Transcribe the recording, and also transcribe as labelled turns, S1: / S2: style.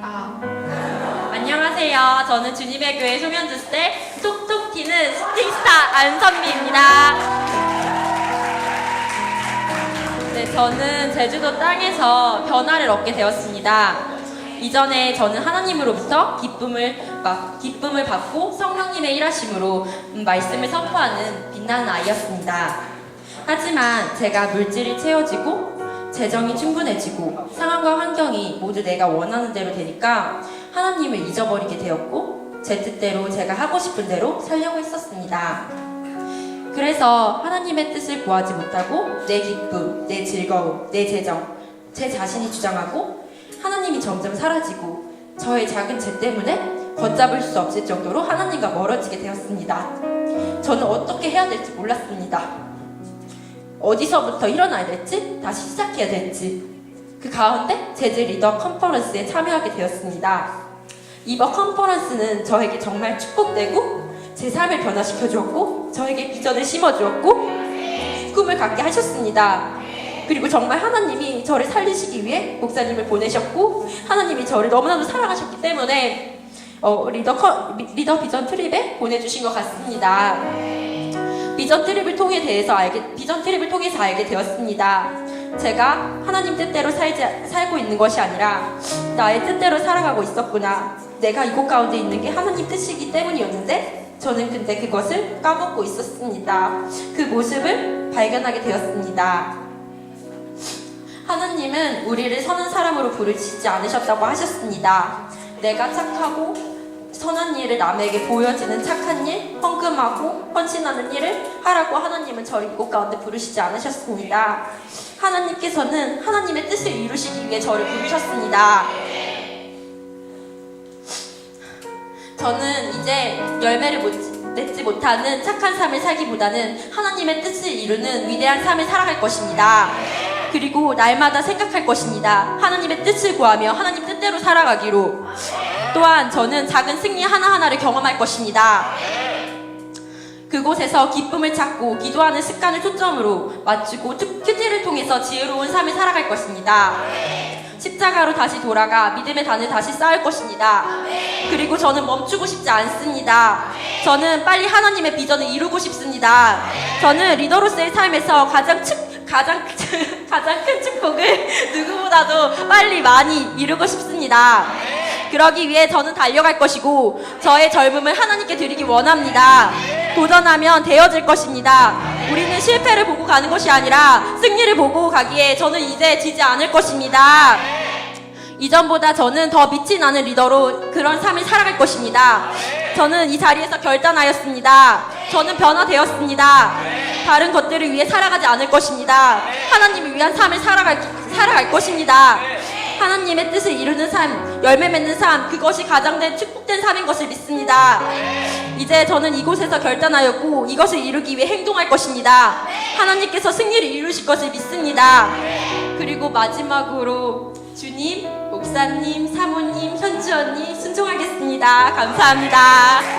S1: 아. 안녕하세요. 저는 주님의 교회 소면주스대 톡톡 튀는 스팅스타 안선미입니다. 네, 저는 제주도 땅에서 변화를 얻게 되었습니다. 이전에 저는 하나님으로부터 기쁨을 막 기쁨을 받고 성령님의 일하심으로 음, 말씀을 선포하는 빛나는 아이였습니다. 하지만 제가 물질이 채워지고 재정이 충분해지고 상황과 환경이 모두 내가 원하는 대로 되니까 하나님을 잊어버리게 되었고 제 뜻대로 제가 하고 싶은 대로 살려고 했었습니다. 그래서 하나님의 뜻을 구하지 못하고 내 기쁨, 내 즐거움, 내 재정, 제 자신이 주장하고 하나님이 점점 사라지고 저의 작은 죄 때문에 걷잡을 수 없을 정도로 하나님과 멀어지게 되었습니다. 저는 어떻게 해야 될지 몰랐습니다. 어디서부터 일어나야 될지 다시 시작해야 될지 그 가운데 제주 리더 컨퍼런스에 참여하게 되었습니다. 이번 컨퍼런스는 저에게 정말 축복되고 제 삶을 변화시켜 주었고 저에게 비전을 심어 주었고 꿈을 갖게 하셨습니다. 그리고 정말 하나님이 저를 살리시기 위해 목사님을 보내셨고 하나님이 저를 너무나도 사랑하셨기 때문에 어, 리더 컨- 리더 비전 트립에 보내주신 것 같습니다. 비전 트립을 통해 대해서 알게 비전 트립을 통해서 알게 되었습니다. 제가 하나님 뜻대로 살지 살고 있는 것이 아니라 나의 뜻대로 살아가고 있었구나. 내가 이곳 가운데 있는 게 하나님 뜻이기 때문이었는데 저는 근데 그것을 까먹고 있었습니다. 그 모습을 발견하게 되었습니다. 하나님은 우리를 선한 사람으로 부르시지 않으셨다고 하셨습니다. 내가 착하고 선한 일을 남에게 보여지는 착한 일, 헌금하고 헌신하는 일을 하라고 하나님은 저를 이곳 가운데 부르시지 않으셨습니다. 하나님께서는 하나님의 뜻을 이루시기 위해 저를 부르셨습니다. 저는 이제 열매를 못- 맺지 못하는 착한 삶을 살기보다는 하나님의 뜻을 이루는 위대한 삶을 살아갈 것입니다. 그리고 날마다 생각할 것입니다. 하나님의 뜻을 구하며 하나님 뜻대로 살아가기로. 또한 저는 작은 승리 하나하나를 경험할 것입니다. 그곳에서 기쁨을 찾고 기도하는 습관을 초점으로 맞추고 큐- 큐티를 통해서 지혜로운 삶을 살아갈 것입니다. 십자가로 다시 돌아가 믿음의 단을 다시 쌓을 것입니다. 그리고 저는 멈추고 싶지 않습니다. 저는 빨리 하나님의 비전을 이루고 싶습니다. 저는 리더로서의 삶에서 가장 축, 가장, 가장 큰 축복을 누구보다도 빨리 많이 이루고 싶습니다. 그러기 위해 저는 달려갈 것이고 저의 젊음을 하나님께 드리기 원합니다. 도전하면 되어질 것입니다. 우리는 실패를 보고 가는 것이 아니라 승리를 보고 가기에 저는 이제 지지 않을 것입니다. 이전보다 저는 더 빛이 나는 리더로 그런 삶을 살아갈 것입니다. 저는 이 자리에서 결단하였습니다. 저는 변화되었습니다. 다른 것들을 위해 살아가지 않을 것입니다. 하나님을 위한 삶을 살아갈, 살아갈 것입니다. 하나님의 뜻을 이루는 삶, 열매 맺는 삶, 그것이 가장 된 축복된 삶인 것을 믿습니다. 이제 저는 이곳에서 결단하였고 이것을 이루기 위해 행동할 것입니다. 하나님께서 승리를 이루실 것을 믿습니다. 그리고 마지막으로 주님, 목사님, 사모님, 현주 언니 순종하겠습니다. 감사합니다.